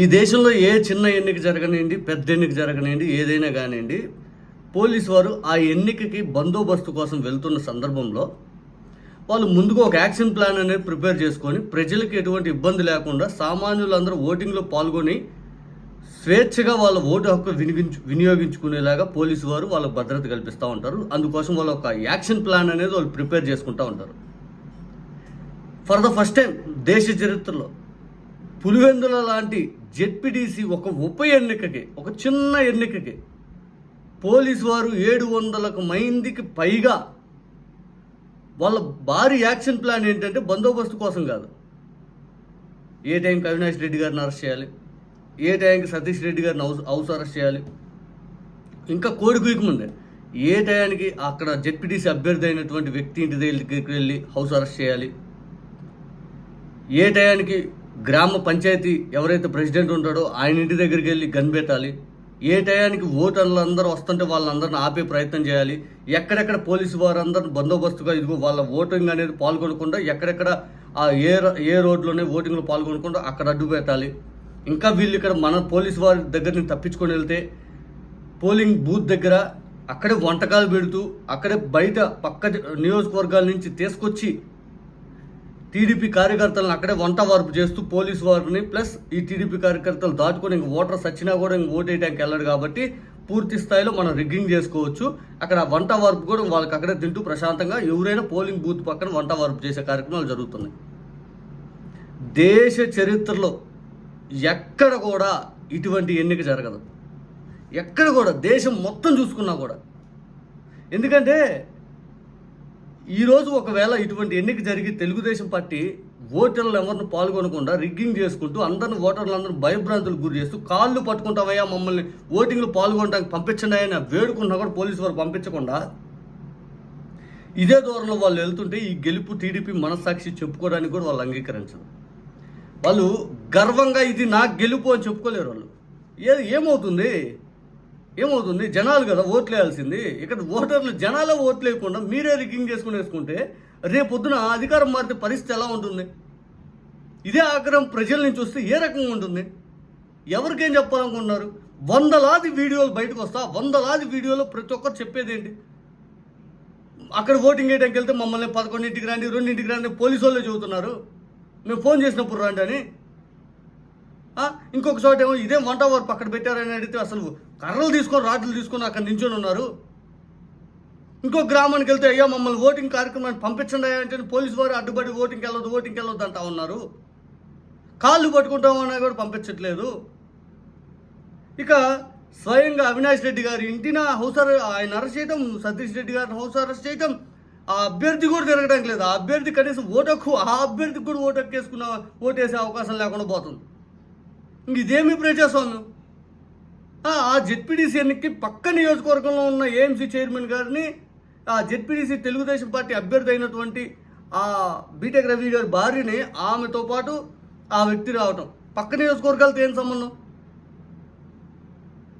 ఈ దేశంలో ఏ చిన్న ఎన్నిక జరగనివ్వండి పెద్ద ఎన్నిక జరగనివ్వండి ఏదైనా కానివ్వండి పోలీసు వారు ఆ ఎన్నికకి బందోబస్తు కోసం వెళ్తున్న సందర్భంలో వాళ్ళు ముందుగా ఒక యాక్షన్ ప్లాన్ అనేది ప్రిపేర్ చేసుకొని ప్రజలకు ఎటువంటి ఇబ్బంది లేకుండా సామాన్యులందరూ ఓటింగ్లో పాల్గొని స్వేచ్ఛగా వాళ్ళ ఓటు హక్కు వినియోగించు వినియోగించుకునేలాగా పోలీసు వారు వాళ్ళకు భద్రత కల్పిస్తూ ఉంటారు. అందుకోసం వాళ్ళ ఒక యాక్షన్ ప్లాన్ అనేది వాళ్ళు ప్రిపేర్ చేసుకుంటూ ఉంటారు. ఫర్ ద ఫస్ట్ టైం దేశ చరిత్రలో పులివెందుల లాంటి జెడ్పీటీసీ ఒక ఉప ఎన్నికకి ఒక చిన్న ఎన్నికకి పోలీసు వారు ఏడు వందలకు మైందికి పైగా వాళ్ళ భారీ యాక్షన్ ప్లాన్ ఏంటంటే బందోబస్తు కోసం కాదు. ఏ టైంకి అవినాష్ రెడ్డి గారిని అరెస్ట్ చేయాలి? ఏ టైంకి సతీష్ రెడ్డి గారిని హౌస్ హౌస్ అరెస్ట్ చేయాలి? ఇంకా కోడి ముందే. ఏ టయానికి అక్కడ జెడ్పీటీసీ అభ్యర్థి అయినటువంటి వ్యక్తి ఇంటి దగ్గరికి వెళ్ళి హౌస్ అరెస్ట్ చేయాలి? ఏ టయానికి గ్రామ పంచాయతీ ఎవరైతే ప్రెసిడెంట్ ఉంటాడో ఆయన ఇంటి దగ్గరికి వెళ్ళి గన్ పెట్టాలి. ఏ టయానికి ఓటర్లు అందరూ వస్తుంటే వాళ్ళందరిని ఆపే ప్రయత్నం చేయాలి. ఎక్కడెక్కడ పోలీసు వారందరిని బందోబస్తుగా ఇదిగో వాళ్ళ ఓటింగ్ అనేది పాల్గొనకుండా ఎక్కడెక్కడ ఆ ఏ ఏ రోడ్లోనే ఓటింగ్లో పాల్గొనకుండా అక్కడ అడ్డు పెట్టాలి. ఇంకా వీళ్ళు ఇక్కడ మన పోలీసు వారి దగ్గర నుంచి తప్పించుకొని వెళ్తే పోలింగ్ బూత్ దగ్గర అక్కడే వంటకాలు పెడుతూ అక్కడే బయట పక్క నియోజకవర్గాల నుంచి తీసుకొచ్చి టీడీపీ కార్యకర్తలను అక్కడే వంట వార్పు చేస్తూ పోలీస్ వారిని ప్లస్ ఈ టీడీపీ కార్యకర్తలు దాటుకొని ఇంక ఓటర్స్ వచ్చినా కూడా ఇంక ఓటేయడానికి వెళ్ళడు కాబట్టి పూర్తి స్థాయిలో మనం రిగ్గింగ్ చేసుకోవచ్చు. అక్కడ వంట వార్పు కూడా వాళ్ళకి అక్కడే తింటూ ప్రశాంతంగా ఎవరైనా పోలింగ్ బూత్ పక్కన వంట వార్పు చేసే కార్యక్రమాలు జరుగుతున్నాయి. దేశ చరిత్రలో ఎక్కడ కూడా ఇటువంటి ఎన్నిక జరగదు. ఎక్కడ కూడా దేశం మొత్తం చూసుకున్నా కూడా. ఎందుకంటే ఈరోజు ఒకవేళ ఇటువంటి ఎన్నిక జరిగి తెలుగుదేశం పార్టీ ఓటర్లు ఎవరిని పాల్గొనకుండా రిగ్గింగ్ చేసుకుంటూ అందరిని ఓటర్లందరూ భయభ్రాంతులకు గురి చేస్తూ కాళ్ళు పట్టుకుంటావయ్యా మమ్మల్ని ఓటింగ్లో పాల్గొనడానికి పంపించండి అని వేడుకున్నా కూడా పోలీసు వారు పంపించకుండా ఇదే దూరంలో వాళ్ళు వెళ్తుంటే ఈ గెలుపు టీడీపీ మనస్సాక్షి చెప్పుకోవడానికి కూడా వాళ్ళు అంగీకరించరు. వాళ్ళు గర్వంగా ఇది నా గెలుపు అని చెప్పుకోలేరు వాళ్ళు. ఏ ఏమవుతుంది? ఏమవుతుంది? జనాలు కదా ఓట్లేయాల్సింది. ఇక్కడ ఓటర్లు జనాలే ఓట్లేయకుండా మీరే రికింగ్ చేసుకుని వేసుకుంటే రేపొద్దున అధికారం మారితే పరిస్థితి ఎలా ఉంటుంది? ఇదే ఆగ్రహం ప్రజల్ని చూస్తే ఏ రకంగా ఉంటుంది? ఎవరికేం చెప్పాలనుకుంటున్నారు? వందలాది వీడియోలు బయటకు వస్తా వందలాది వీడియోలో ప్రతి ఒక్కరు చెప్పేది ఏంటి? అక్కడ ఓటింగ్ వేయడానికి వెళ్తే మమ్మల్ని పదకొండింటికి రండి రెండింటికి రండి పోలీసు వాళ్ళే చెబుతున్నారు. మేము ఫోన్ చేసినప్పుడు రండి అని. ఇంకొక చోట ఏమో ఇదేం వంట వారు పక్కన పెట్టారని అడిగితే అసలు కర్రలు తీసుకొని రాడ్లు తీసుకొని అక్కడ నించొని ఉన్నారు. ఇంకో గ్రామానికి వెళ్తే అయ్యా మమ్మల్ని ఓటింగ్ కార్యక్రమాన్ని పంపించండి అంటే పోలీసు వారు అడ్డుపడి ఓటింగ్కి వెళ్ళొద్దు ఓటింగ్కి వెళ్ళొద్దు అంటా ఉన్నారు. కాళ్ళు పట్టుకుంటామన్నా కూడా పంపించట్లేదు. ఇక స్వయంగా అవినాష్ రెడ్డి గారి ఇంటిన హౌస్ ఆయన అరెస్ట్ చేయటం సతీష్ రెడ్డి గారిని హౌస్ అరెస్ట్ చేయటం ఆ అభ్యర్థి కూడా తిరగడానికి లేదు. ఆ అభ్యర్థి కనీసం ఓటక్కు ఆ అభ్యర్థికి కూడా ఓటక్కేసుకున్న ఓటు ఓటేసే అవకాశం లేకుండా పోతుంది. ఇంక ఇదేమి ప్రజాస్వామ్యం? ఆ, జెడ్పీడీసీ ఎన్నికకి పక్క నియోజకవర్గంలో ఉన్న ఏఎంసీ చైర్మన్ గారిని ఆ జెడ్పీడీసీ తెలుగుదేశం పార్టీ అభ్యర్థి అయినటువంటి ఆ బీటెక్ రవి గారి భార్యని ఆమెతో పాటు ఆ వ్యక్తి రావటం. పక్క నియోజకవర్గాలతో ఏం సంబంధం?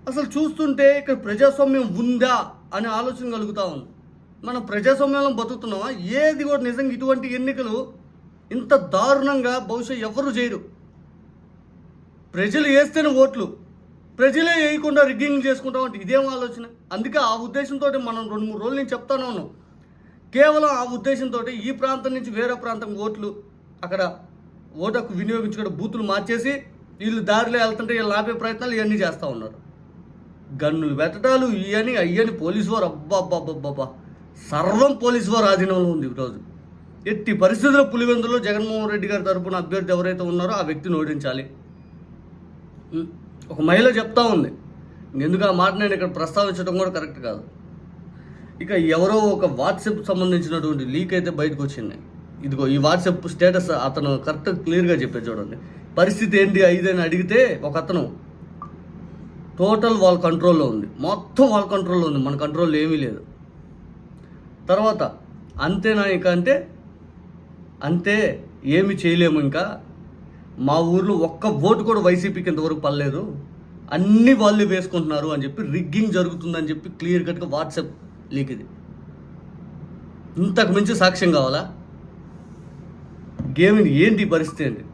అసలు చూస్తుంటే ఇక్కడ ప్రజాస్వామ్యం ఉందా అనే ఆలోచన కలుగుతూ ఉంది. మనం ప్రజాస్వామ్యంలో బతుకుతున్నామా? ఏది కూడా నిజంగా ఇటువంటి ఎన్నికలు ఇంత దారుణంగా బహుశా ఎవరు చేయరు. ప్రజలు వేస్తేనే ఓట్లు. ప్రజలే వేయకుండా రిగ్గింగ్ చేసుకుంటాం అంటే ఇదేం ఆలోచన? అందుకే ఆ ఉద్దేశంతో మనం రెండు మూడు రోజుల నుంచి చెప్తాను ఉన్నాం కేవలం ఆ ఉద్దేశంతో ఈ ప్రాంతం నుంచి వేరే ప్రాంతం ఓట్లు అక్కడ ఓటకు వినియోగించుకున్న బూతులు మార్చేసి వీళ్ళు దారిలో వెళ్తుంటే వీళ్ళు ఆపే ప్రయత్నాలు ఇవన్నీ చేస్తూ ఉన్నారు. గన్నులు పెట్టడాలు ఇవని అయ్యని పోలీసు వారు అబ్బాబ్బాబ్బాబ్బా సర్వం పోలీసు వారు ఆధీనంలో ఉంది ఈరోజు. ఎట్టి పరిస్థితుల్లో పులివెందులో జగన్మోహన్ రెడ్డి గారి తరపున అభ్యర్థి ఎవరైతే ఉన్నారో ఆ వ్యక్తిని ఓడించాలి. ఒక మహిళ చెప్తా ఉంది. ఎందుకు ఆ మాట నేను ఇక్కడ ప్రస్తావించడం కూడా కరెక్ట్ కాదు. ఇక ఎవరో ఒక వాట్సాప్ సంబంధించినటువంటి లీక్ అయితే బయటకు వచ్చింది. ఇదిగో ఈ వాట్సాప్ స్టేటస్ అతను కరెక్ట్ క్లియర్గా చెప్పాడు చూడండి. పరిస్థితి ఏంటి ఐదని అడిగితే ఒక అతను టోటల్ వాళ్ళ కంట్రోల్లో ఉంది. మొత్తం వాళ్ళ కంట్రోల్లో ఉంది. మన కంట్రోల్లో ఏమీ లేదు. తర్వాత అంతేనా ఇక అంటే? అంతే. ఏమి చేయలేము ఇంకా. మా ఊర్లో ఒక్క ఓటు కూడా వైసీపీకి ఇంతవరకు పడలేదు. అన్ని వాళ్ళు వేసుకుంటున్నారు అని చెప్పి రిగ్గింగ్ జరుగుతుందని చెప్పి క్లియర్ కట్గా వాట్సాప్ లీక్ ఇది. ఇంతకు మించి సాక్ష్యం కావాలా? గేమింగ్ ఏంటి పరిస్థితి అండి?